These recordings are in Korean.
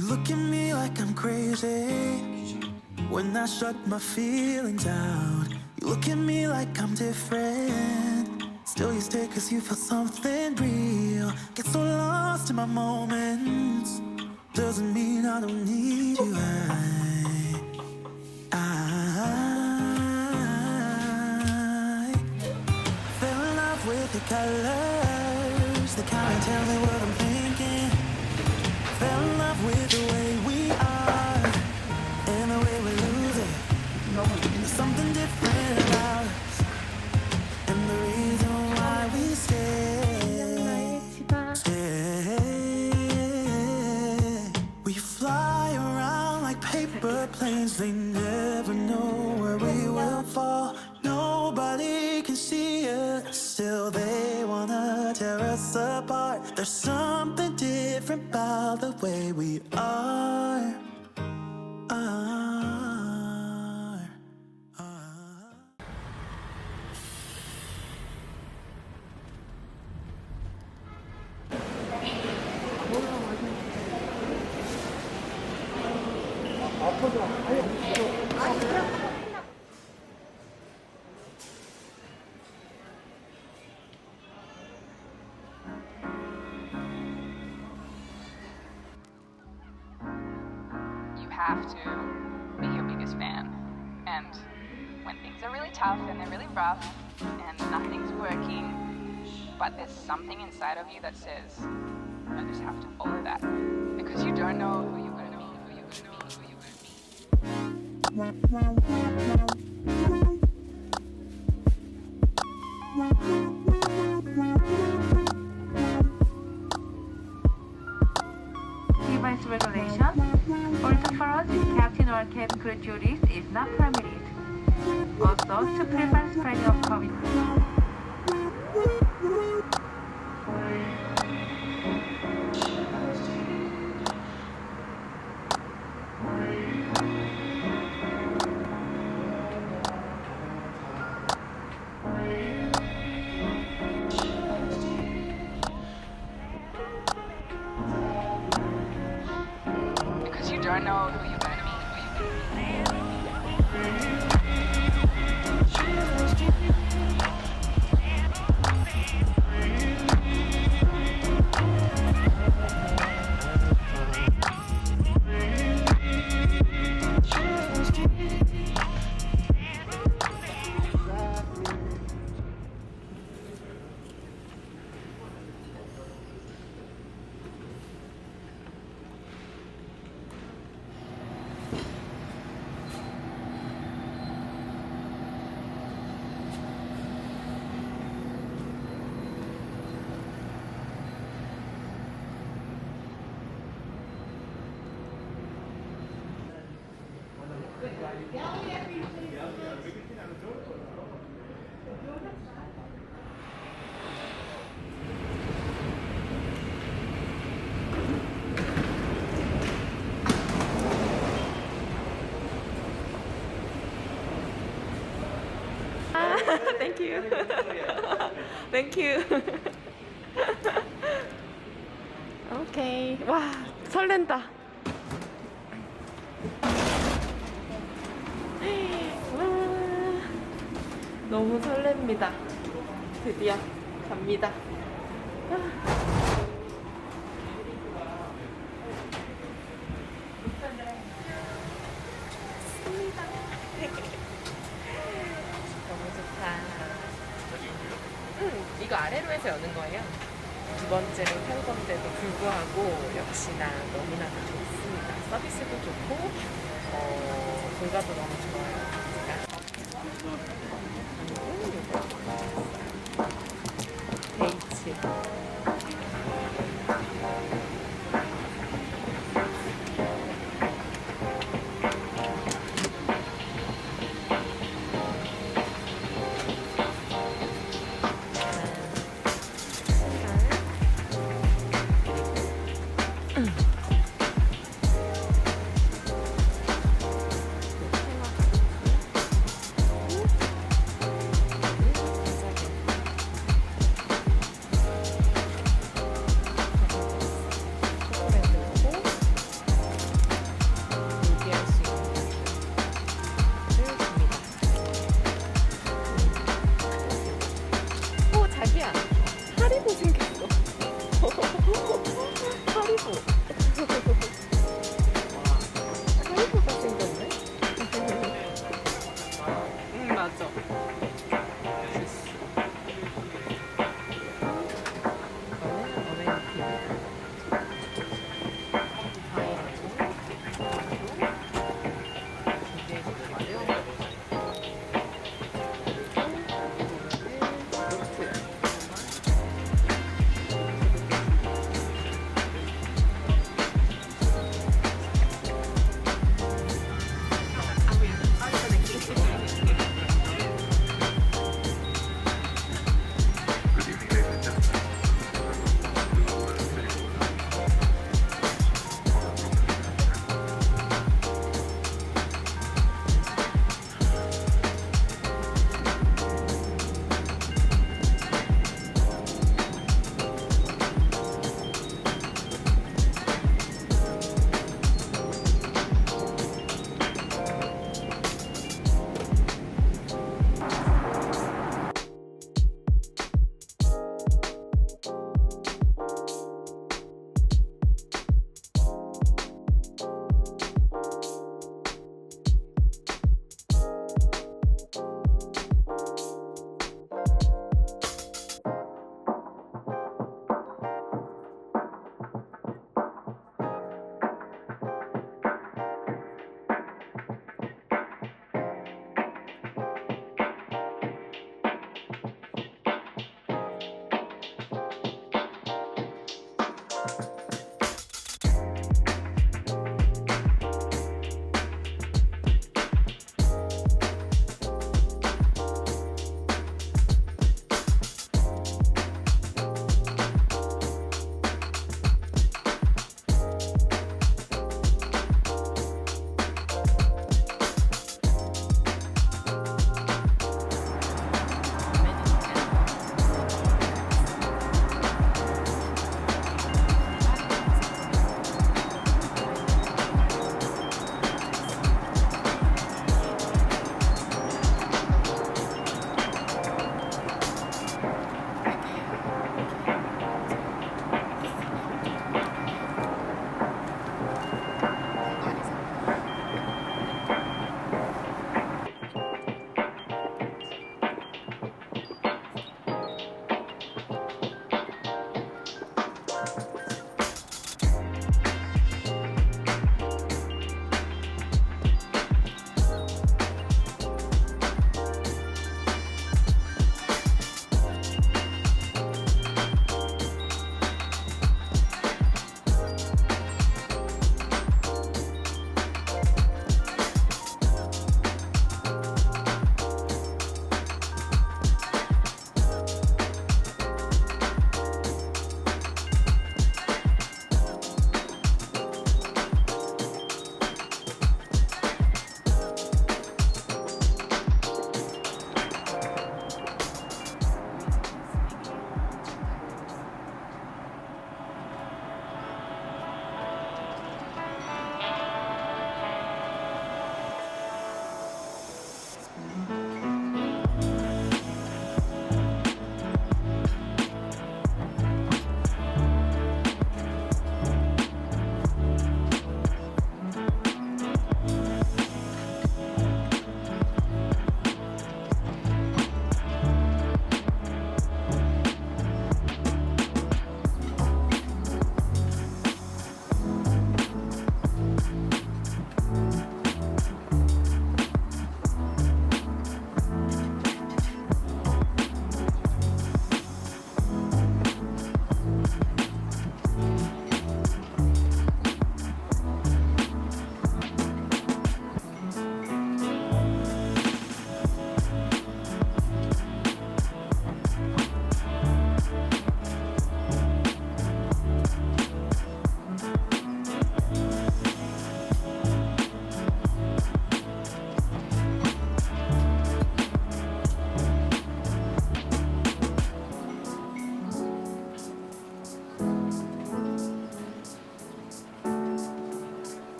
You look at me like I'm crazy when I shut my feelings out. You look at me like I'm different. Still, you stay cause you feel something real. Get so lost in my moments. Doesn't mean I don't need you. I, I fell in love with the colors. The kind tell me to be your biggest fan. And when things are really tough and they're really rough and nothing's working, but there's something inside of you that says, I just have to follow that. Because you don't know who you're gonna be, who you're gonna meet, who you're gonna meet. Thank you. Thank you. 오케이. 와, 설렌다. 와, 너무 설렙니다. 드디어 갑니다. 불구하고 역시나 너무나도 좋습니다. 서비스도 좋고, 어, 결과도 너무 좋아요. 음,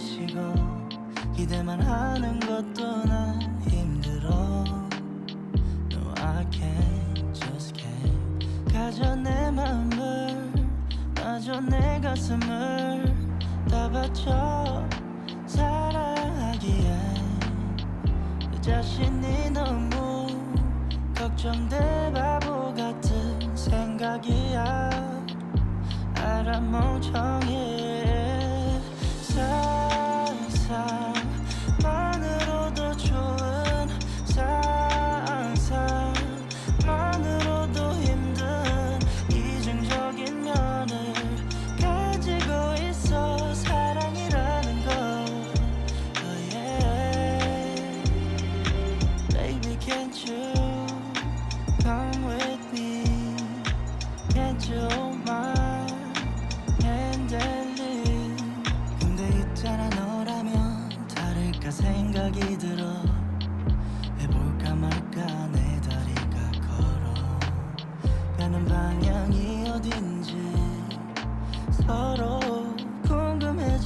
식어 기대만 하는 것도 난 힘들어. No I can't just can't. 가져 내 마음을 마저 내 가슴을 다 바쳐 사랑하기엔 내 자신이 너무 걱정돼 바보 같은 생각이야. 알아 멍청해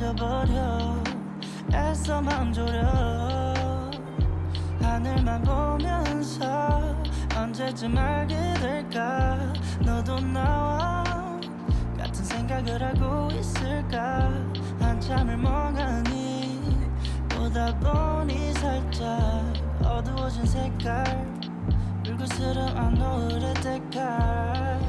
궁금해져 버려. 애써 맘 졸여. 하늘만 보면서 언제쯤 알게 될까? 너도 나와 같은 생각을 하고 있을까? 한참을 멍하니 보다 보니 살짝 어두워진 색깔 불그스름한 노을의 때깔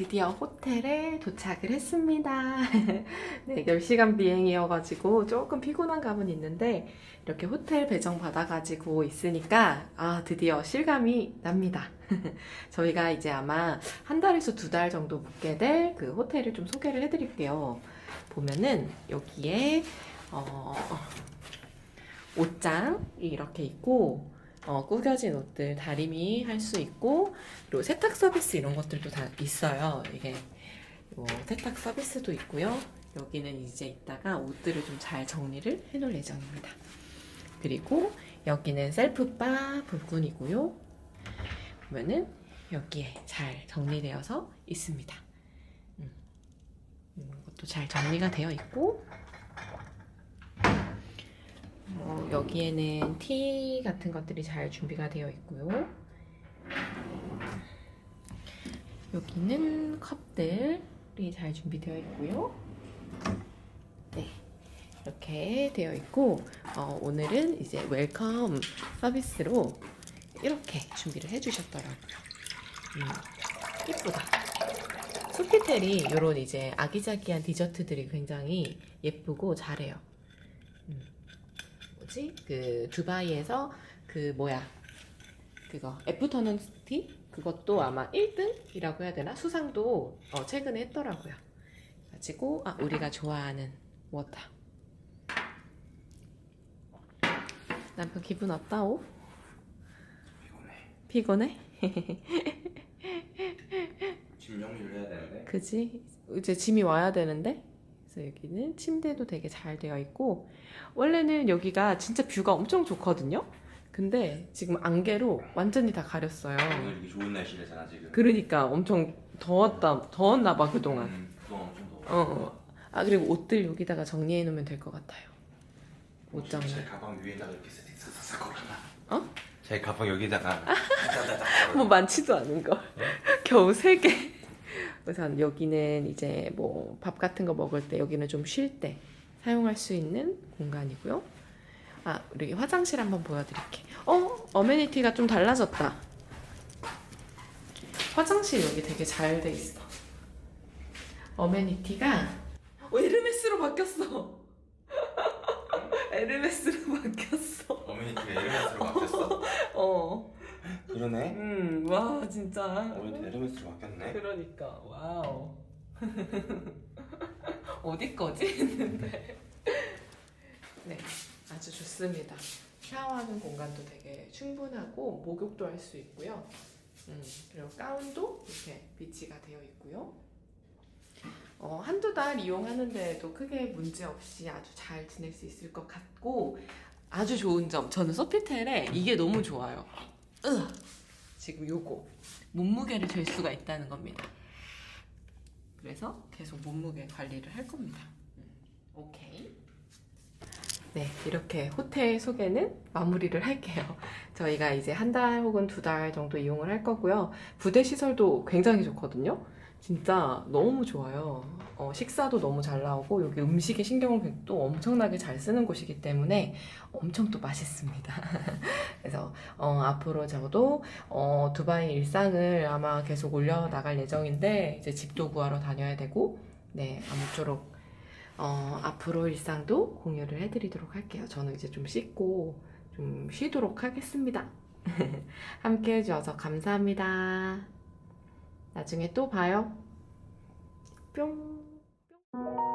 드디어 호텔에 도착을 했습니다. 네, 10시간 비행이어가지고 조금 피곤한 감은 있는데 이렇게 호텔 배정 받아가지고 있으니까 아, 드디어 실감이 납니다. 저희가 이제 아마 한 달에서 두 달 정도 묵게 될 그 호텔을 좀 소개를 해드릴게요. 보면은 여기에 어, 옷장이 이렇게 있고 어, 구겨진 옷들 다리미 할 수 있고 그리고 세탁 서비스 이런 것들도 다 있어요. 이게 뭐 세탁 서비스도 있고요. 여기는 이제 이따가 옷들을 좀 잘 정리를 해놓을 예정입니다. 그리고 여기는 셀프바 부분이고요. 보면은 여기에 잘 정리되어서 있습니다. 음, 이것도 잘 정리가 되어 있고 어, 여기에는 티 같은 것들이 잘 준비가 되어 있고요. 여기는 컵들이 잘 준비되어 있고요. 네. 이렇게 되어 있고, 어, 오늘은 이제 웰컴 서비스로 이렇게 준비를 해주셨더라고요. 음, 이쁘다. 소피텔이 이런 이제 아기자기한 디저트들이 굉장히 예쁘고 잘해요. 음. 뭐지? 그 두바이에서 그 뭐야? 그거 애프터눈 티? 그것도 아마 1등이라고 해야 되나? 수상도 어, 최근에 했더라고요. 가지고 아 우리가 좋아하는 워터. 남편 기분 어떠오? 피곤해. 피곤해? 짐 정리를 해야 되는데. 그지? 이제 짐이 와야 되는데 그래서 여기는 침대도 되게 잘 되어 있고 원래는 여기가 진짜 뷰가 엄청 좋거든요 근데 지금 안개로 완전히 다 가렸어요 오늘 이렇게 좋은 날씨래잖아 지금. 그러니까 엄청 더웠다 더웠나 봐 그동안 음, 그동안 엄청 더워. 어, 어. 아 그리고 옷들 여기다가 정리해 놓으면 될 것 같아요 옷제 가방 위에다가 이렇게 쓱쓱쓱 걸어놔. 어? 제 가방 여기다가. 뭐 많지도 않은 거 겨우 세 개 우선 여기는 이제 뭐 밥 같은 거 먹을 때 여기는 좀 쉴 때 사용할 수 있는 공간이고요. 아 우리 화장실 한번 보여드릴게 어 어메니티가 좀 달라졌다. 화장실 여기 되게 잘 돼 있어. 어메니티가 어, 에르메스로 바뀌었어. 에르메스로 바뀌었어. 어메니티가 에르메스로 바뀌었어. 어 그러네. 음, 와 진짜. 어메니티 에르메스로 바뀌었네. 그러니까 와우. 어디 거지 했는데. 네, 아주 좋습니다. 샤워하는 공간도 되게 충분하고 목욕도 할 수 있고요. 음, 그리고 가운도 이렇게 비치가 되어 있고요. 어, 한두 달 이용하는데도 크게 문제 없이 아주 잘 지낼 수 있을 것 같고 아주 좋은 점 저는 소피텔에 이게 너무 좋아요. 으, 지금 요거 몸무게를 잴 수가 있다는 겁니다. 그래서 계속 몸무게 관리를 할 겁니다. 음, 오케이. 네, 이렇게 호텔 소개는 마무리를 할게요. 저희가 이제 한 달 혹은 두 달 정도 이용을 할 거고요. 부대 시설도 굉장히 좋거든요. 진짜 너무 좋아요. 어, 식사도 너무 잘 나오고 여기 음식에 신경을 또 엄청나게 잘 쓰는 곳이기 때문에 엄청 또 맛있습니다. 어, 앞으로 저도 어, 두바이 일상을 아마 계속 올려 나갈 예정인데 이제 집도 구하러 다녀야 되고 네 아무쪼록 어, 앞으로 일상도 공유를 해드리도록 할게요. 저는 이제 좀 씻고 좀 쉬도록 하겠습니다. 함께 해주셔서 감사합니다. 나중에 또 봐요. 뿅. 뿅.